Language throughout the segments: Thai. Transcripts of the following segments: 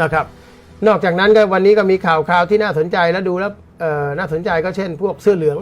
นะครับ นอกจากนั้นก็วันนี้ก็มีข่าวข่าวที่น่าสนใจแล้วดูแล้วน่าสนใจก็เช่น พวกเสื้อเหลือง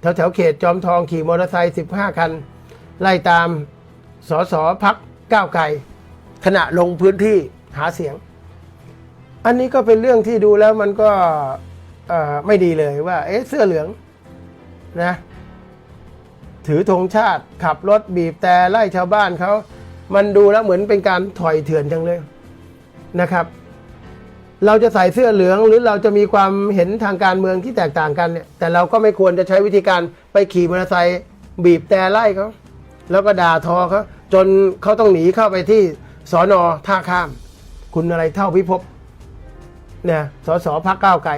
แถวแถวเขตจอมทองขี่มอเตอร์ไซค์15 คัน ไล่ตามสสพักก้าวไกลขณะลงพื้นที่หาเสียง อันนี้ก็เป็นเรื่องที่ดูแล้วมันก็ไม่ดีเลยว่า เอ๊ะเสื้อเหลืองนะถือธงชาติขับรถบีบแต่ไล่ชาวบ้านเขา มันดูแล้วเหมือนเป็นการถอยเถื่อนจังเลย นะครับ เราจะใส่เสื้อเหลืองหรือเราจะมีความเห็นทางการเมืองที่แตกต่างกันเนี่ยแต่เราก็ไม่ควรจะใช้วิธีการไปขี่มอเตอร์ไซค์บีบแต่ไล่เขาแล้วก็ด่าทอเขาจนเขาต้องหนีเข้าไปที่สอนอท่าข้าม คุณอะไรเท่าพิภพเนี่ยสสพักก้าวไกล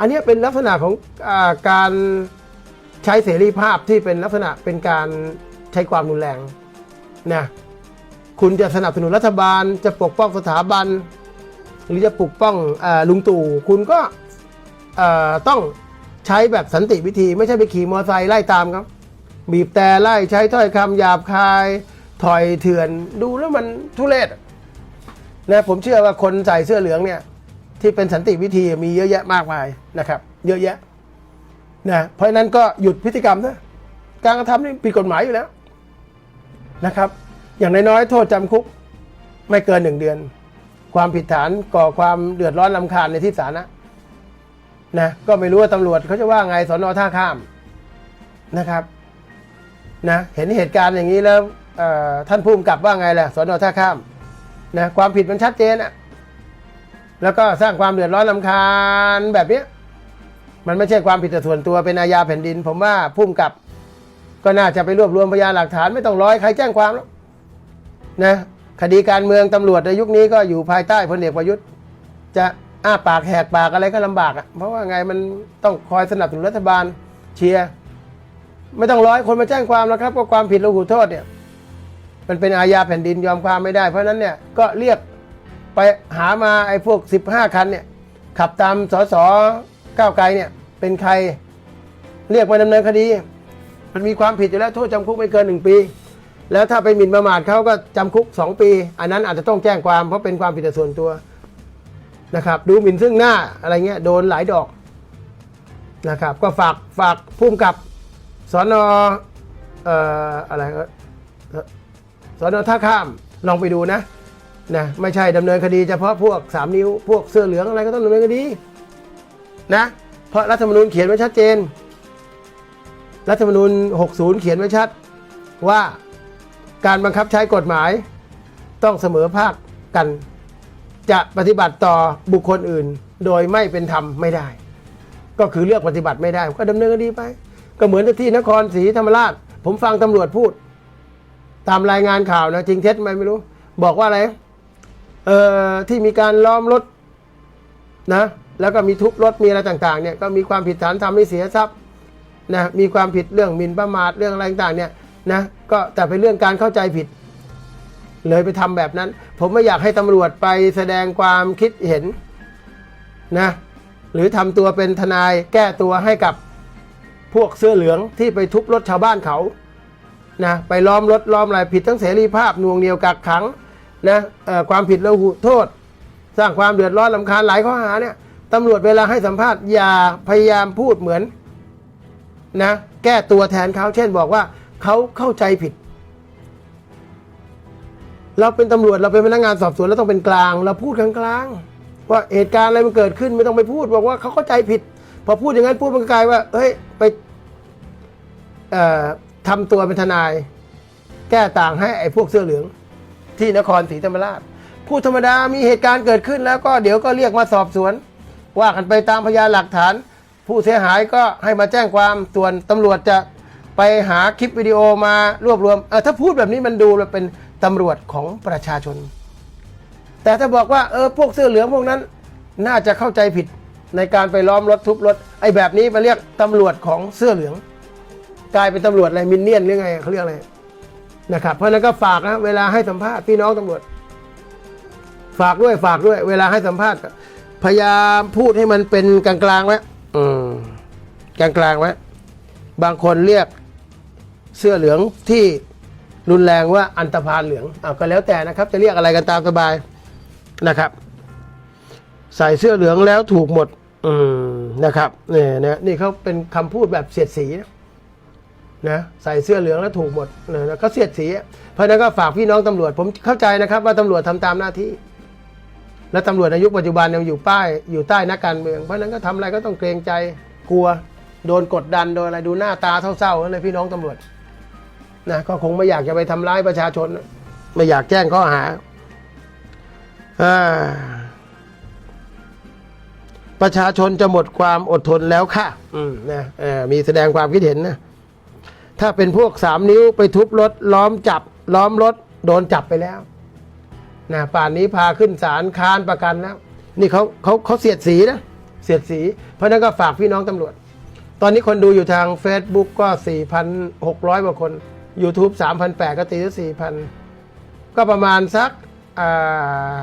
อันนี้เป็นลักษณะของอาการใช้เสรีภาพที่เป็นลักษณะเป็นการใช้ความรุนแรงนะคุณจะสนับสนุนรัฐบาลจะปกป้องสถาบัน หรือจะปกป้องอลุงตู่คุณก็ต้องใช้แบบสันติวิธี ไม่ใช่ไปขี่มอเตอร์ไซค์ไล่ตามครับ บีบแต่ไล่ใช้ถ้อยคำหยาบคาย ถอยเถื่อนดูแล้วมันทุเรศนะผมเชื่อว่าคนใส่เสื้อเหลืองเนี่ย ที่เป็นสันติวิธีมีเยอะแยะมากมายนะครับ เยอะแยะนะเพราะฉะนั้นก็หยุดพฤติกรรมนะการกระทำนี่ผิดกฎหมายอยู่แล้วนะครับ อย่างน้อยๆโทษจำคุกไม่เกินหนึ่งเดือน ความผิดฐานก่อความเดือดร้อนลำคาญในที่สาธารณะนะก็ไม่รู้ว่าตำรวจเขาจะว่าไงสอนอท่าข้ามนะครับนะเห็นเหตุการณ์อย่างนี้แล้วท่านผู้กำกับว่าไงแหละสอนอท่าข้ามนะความผิดมันชัดเจนอะแล้วก็สร้างความเดือดร้อนลำคาญแบบนี้มันไม่ใช่ความผิดส่วนตัวเป็นอาญาแผ่นดิน ผมว่าผู้กำกับก็น่าจะไปรวบรวมพยานหลักฐานไม่ต้องร้อยใครแจ้งความแล้วนะ คดีการเมืองตำรวจในยุคนี้ก็อยู่ภายใต้พลเอกประยุทธ์ จะอ้าปากแหกปากอะไรก็ลำบากอะเพราะว่าไงมันต้องคอยสนับสนุนรัฐบาลเชียร์ไม่ต้องร้อยคนมาแจ้งความแล้วครับก็ความผิดระหูโทษเนี่ยมันเป็นอาญาแผ่นดินยอมความไม่ได้ เพราะฉะนั้นเนี่ยก็เรียกไปหามาไอ้พวก 15 คันเนี่ยขับตามสสก้าวไกลเนี่ยเป็นใครเรียกมาดำเนินคดี มันมีความผิดอยู่แล้วโทษจำคุกไม่เกินหนึ่งปี แล้วถ้าไปหมิ่นประมาทเขาก็จำคุก 2 ปี อันนั้นอาจจะต้องแจ้งความเพราะเป็นความผิดส่วนตัวนะครับ ดูหมิ่นซึ่งหน้าอะไรเงี้ยโดนหลายดอกนะครับ ก็ฝากฝากพุ่มกับสอนอเอ่ออะไรสอนอท่าข้ามลองไปดูนะนะไม่ใช่ดำเนินคดีเฉพาะพวก 3 นิ้วพวกเสื้อเหลืองอะไรก็ต้องดำเนินคดีนะเพราะรัฐธรรมนูญเขียนไว้ชัดเจน รัฐธรรมนูญ 60 เขียนไว้ชัดว่า การบังคับใช้กฎหมาย ต้องเสมอภาคกัน จะปฏิบัติต่อบุคคลอื่น โดยไม่เป็นธรรมไม่ได้ ก็คือเลือกปฏิบัติไม่ได้ ก็ดำเนินคดีไป ก็เหมือนที่นครศรีธรรมราช ผมฟังตำรวจพูด ตามรายงานข่าวนะจริงเท็จไหมไม่รู้ บอกว่าอะไรเอ่อที่มีการล้อมรถนะแล้วก็มีทุบรถมีอะไรต่างๆเนี่ยก็มีความผิดฐานทำให้เสียทรัพย์นะมีความผิดเรื่องหมิ่นประมาทเรื่องอะไรต่างๆเนี่ย นะก็แต่เป็นเรื่องการเข้าใจผิด เลยไปทำแบบนั้น ผมไม่อยากให้ตำรวจไปแสดงความคิดเห็นนะหรือทำตัวเป็นทนายแก้ตัวให้กับพวกเสื้อเหลืองที่ไปทุบรถชาวบ้านเขานะไปล้อมรถล้อมอะไรผิดทั้งเสรีภาพนวงเหนียวกักขังนะความผิดระหุโทษ สร้างความเดือดร้อนลำคาญหลายข้อหาเนี่ยตำรวจเวลาให้สัมภาษณ์อย่าพยายามพูดเหมือนนะแก้ตัวแทนเขาเช่นบอกว่า เขาเข้าใจผิด เราเป็นตำรวจเราเป็นพนักงานสอบสวนเราต้องเป็นกลาง เราพูดกลางๆว่าเหตุการณ์อะไรมันเกิดขึ้นไม่ต้องไปพูดบอกว่าเขาเข้าใจผิด พอพูดอย่างนั้นพูดมันกลายว่า เฮ้ยไปเอ่อทำตัวเป็นทนาย แก้ต่างให้ไอ้พวกเสื้อเหลือง ที่นครศรีธรรมราชพูดธรรมดามีเหตุการณ์เกิดขึ้นแล้วก็เดี๋ยวก็เรียกมาสอบสวน ว่ากันไปตามพยานหลักฐาน ผู้เสียหายก็ให้มาแจ้งความส่วนตำรวจจะ ไปหาคลิปวิดีโอมารวบรวมเออถ้าพูดแบบนี้มันดูแล้วเป็นตำรวจของประชาชน แต่ถ้าบอกว่าเออพวกเสื้อเหลืองพวกนั้น น่าจะเข้าใจผิดในการไปล้อมรถทุบรถไอ้แบบนี้มาเรียกตำรวจของเสื้อเหลือง กลายเป็นตำรวจอะไรมินเนี่ยนหรือไงเขาเรียกอะไรนะครับเพราะฉะนั้นก็ฝากนะเวลาให้สัมภาษณ์พี่น้องตำรวจ ฝากด้วยฝากด้วย เวลาให้สัมภาษณ์พยายามพูดให้มันเป็นกลางๆไว้อืมกลางๆไว้บางคนเรียก เสื้อเหลืองที่รุนแรงว่าอันตรพานเหลืองอ้าก็แล้วแต่นะครับ จะเรียกอะไรกันตามสบายนะครับ ใส่เสื้อเหลืองแล้วถูกหมด อืมนะครับเนี่ยนะนี่เขาเป็นคำพูดแบบเสียดสีนะใส่เสื้อเหลืองแล้วถูกหมดเนี่ยนะเขาเสียดสี เพราะนั้นก็ฝากพี่น้องตำรวจ ผมเข้าใจนะครับ ว่าตำรวจทำตามหน้าที่ และตำรวจในยุคปัจจุบันเนี่ยอยู่ป้ายอยู่ใต้นักการเมือง เพราะนั้นก็ทำอะไรก็ต้องเกรงใจกลัว โดนกดดันโดนอะไรดูหน้าตาเศร้าๆเลยพี่น้องตำรวจ นะก็คงไม่อยากจะไปทำร้ายประชาชน ไม่อยากแจ้งข้อหาอประชาชนจะหมดความอดทนแล้วค่ะนะมีแสดงความคิดเห็นนะ ถ้าเป็นพวกสามนิ้วไปทุบรถ ล้อมจับ ล้อมรถ โดนจับไปแล้วนะป่านนี้พาขึ้นศาลค้านประกันแล้ว นี่เขาเขาเขาเสียดสีนะ เสียดสี เพราะฉะนั้นก็ฝากพี่น้องตำรวจ ตอนนี้คนดูอยู่ทาง Facebook ก็ 4,600กว่าคน YouTube 3,800 ก็ตีที่4,000ก็ประมาณสักอ่า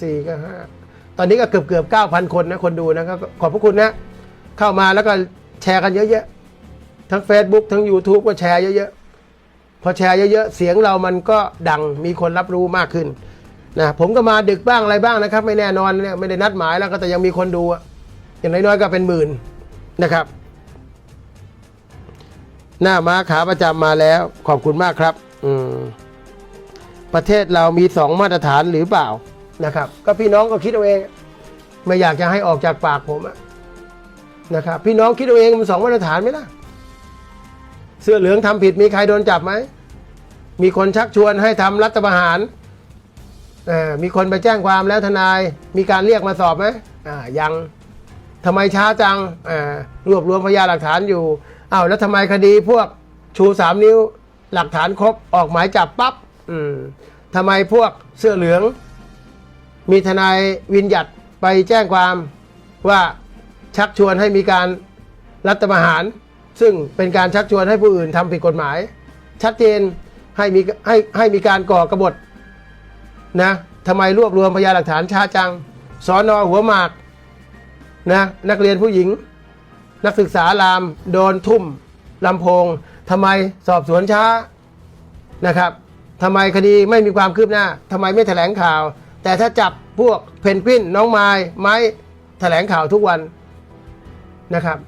สี่ก็ห้าตอนนี้ก็เกือบเกือบเก้าพันคนนะ คนดูนะครับ ขอบพระคุณนะ เข้ามาแล้วก็แชร์กันเยอะๆ ทั้ง Facebook ทั้ง YouTube ก็แชร์เยอะๆ พอแชร์เยอะๆ เสียงเรามันก็ดังมีคนรับรู้มากขึ้นนะผมก็มาดึกบ้างอะไรบ้างนะครับ ไม่แน่นอนเนี่ยไม่ได้นัดหมายแล้วก็แต่ยังมีคนดูอย่างน้อยๆก็เป็นหมื่นนะครับ หน้าม้าขาประจำมาแล้ว ขอบคุณมากครับ อืมประเทศเรามีสองมาตรฐานหรือเปล่านะครับ ก็พี่น้องก็คิดเอาเอง ไม่อยากจะให้ออกจากปากผมอะนะครับ พี่น้องคิดเอาเองมันสองมาตรฐานไหมล่ะ เสื้อเหลืองทำผิดมีใครโดนจับไหมมีคนชักชวนให้ทำรัฐประหารมีคนไปแจ้งความแล้วทนาย มีการเรียกมาสอบไหมยังทำไมช้าจังรวบรวมพยานหลักฐานอยู่ อ้าวแล้วทำไมคดีพวกชูสามนิ้วหลักฐานครบออกหมายจับปั๊บอืมทำไมพวกเสื้อเหลือง มีทนายวินยัดไปแจ้งความว่าชักชวนให้มีการรัฐประหาร ซึ่งเป็นการชักชวนให้ผู้อื่นทำผิดกฎหมาย ชัดเจนให้มีให้ให้มีการก่อกบฏนะทำไมรวบรวมพยานหลักฐานช้าจังสอนอหัวหมากนะนักเรียนผู้หญิง นักศึกษารามโดนทุ่มลำโพงทำไมสอบสวนช้านะครับทำไมคดีไม่มีความคืบหน้าทำไมไม่แถลงข่าว แต่ถ้าจับพวกเพนกวินน้องไม้ไม้แถลงข่าวทุกวันนะครับ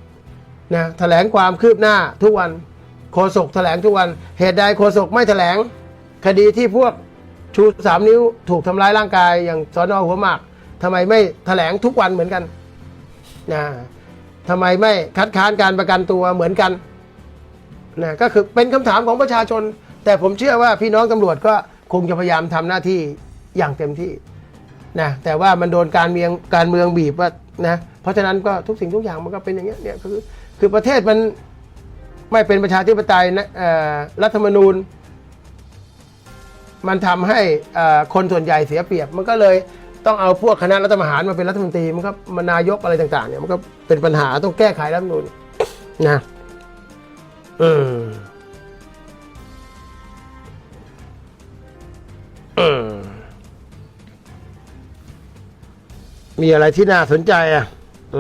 นะแถลงความคืบหน้าทุกวันโฆษกแถลงทุกวัน เหตุใดโฆษกไม่แถลง คดีที่พวกชูสามนิ้วถูกทำร้ายร่างกายอย่างสอนอหัวหมากทำไมไม่แถลงทุกวันเหมือนกันนะ ทำไมไม่คัดค้านการประกันตัวเหมือนกันนะก็คือเป็นคำถามของประชาชน แต่ผมเชื่อว่าพี่น้องตำรวจก็คงจะพยายามทำหน้าที่อย่างเต็มที่นะแต่ว่ามันโดนการเมืองการเมืองบีบว่านะเพราะฉะนั้นก็ทุกสิ่งทุกอย่างมันก็เป็นอย่างเงี้ยเนี่ยคือคือประเทศมันไม่เป็นประชาธิปไตยนะรัฐธรรมนูญ มันทำให้คนส่วนใหญ่เสียเปรียบ มันก็เลย ต้องเอาพวกคณะรัฐประหารมาเป็นรัฐมนตรีมันก็มานายกอะไรต่าง ๆ เนี่ยมันก็เป็นปัญหาต้องแก้ไขรัฐมนูญนะอืมอืมมีอะไรที่น่าสนใจอะอ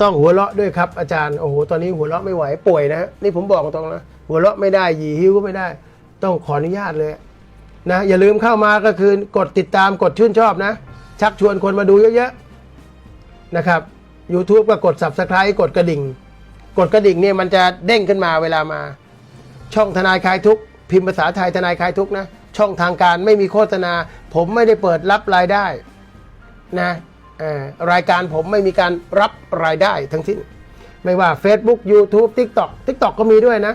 ต้องหัวเราะด้วยครับ อาจารย์โอ้โหตอนนี้หัวเราะไม่ไหวป่วยนะนี่ผมบอกตรงนะหัวเราะไม่ได้ยีหิ้วก็ไม่ได้ ต้องขออนุญาตเลย นะอย่าลืมเข้ามาก็คือกดติดตามกดชื่นชอบนะ ชักชวนคนมาดูเยอะๆนะครับ YouTube ก็กด Subscribe กดกระดิ่ง กดกระดิ่งเนี่ยมันจะเด้งขึ้นมาเวลามา ช่องทนายคลายทุกพิมพ์ภาษาไทยทนายคลายทุกนะ ช่องทางการไม่มีโฆษณา ผมไม่ได้เปิดรับรายได้นะรายการผมไม่มีการรับรายได้ทั้งสิ้น ไม่ว่า Facebook YouTube TikTok TikTok ก็มีด้วยนะ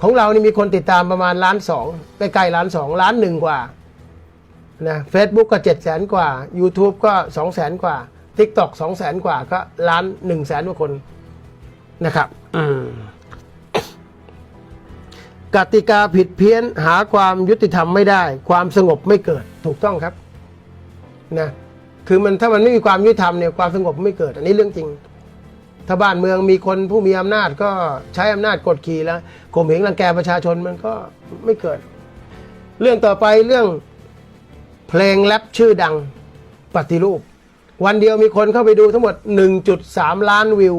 ของเรานี่มีคนติดตามประมาณล้านสองใกล้ๆล้านสองล้านหนึ่งกว่านะเฟซบุ๊กก็เจ็ดแสนกว่า YouTube ก็สองแสนกว่า TikTok สองแสนกว่าก็ล้านหนึ่งแสนกว่าคนนะครับอืกติกาผิดเพี้ยนหาความยุติธรรมไม่ได้ ความสงบไม่เกิดถูกต้องครับนะคือมันถ้ามันไม่มีความยุติธรรมเนี่ยความสงบไม่เกิด อันนี้เรื่องจริง ถ้าบ้านเมืองมีคนผู้มีอำนาจก็ใช้อำนาจกดขี่แล้วข่มเหงรังแกประชาชนมันก็ไม่เกิด เรื่องต่อไปเรื่องเพลงแรปชื่อดังปฏิรูป วันเดียวมีคนเข้าไปดูทั้งหมด 1.3 ล้านวิว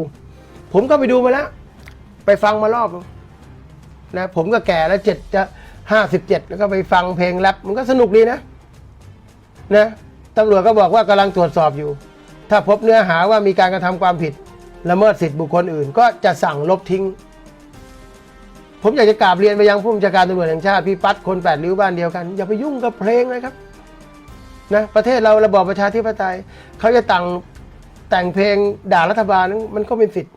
ผมก็ไปดูมาแล้ว ไปฟังมารอบนึงนะผมก็แก่แล้วเจ็ดจะห้าสิบเจ็ดแล้วก็ไปฟังเพลงแรปมันก็สนุกดีนะนะตำรวจก็บอกว่ากำลังตรวจสอบอยู่ ถ้าพบเนื้อหาว่ามีการกระทำความผิด ละเมิดสิทธิบุคคลอื่น ก็จะสั่งลบทิ้ง ผมอยากจะกราบเรียนไปยังผู้บัญชาการตำรวจแห่งชาติพี่ปัดคนแปดริ้วบ้านเดียวกัน อย่าไปยุ่งกับเพลงเลยครับนะประเทศเราระบอบประชาธิปไตยเขาจะแต่งแต่งเพลงด่ารัฐบาลนั้นมันก็เป็นสิทธิ์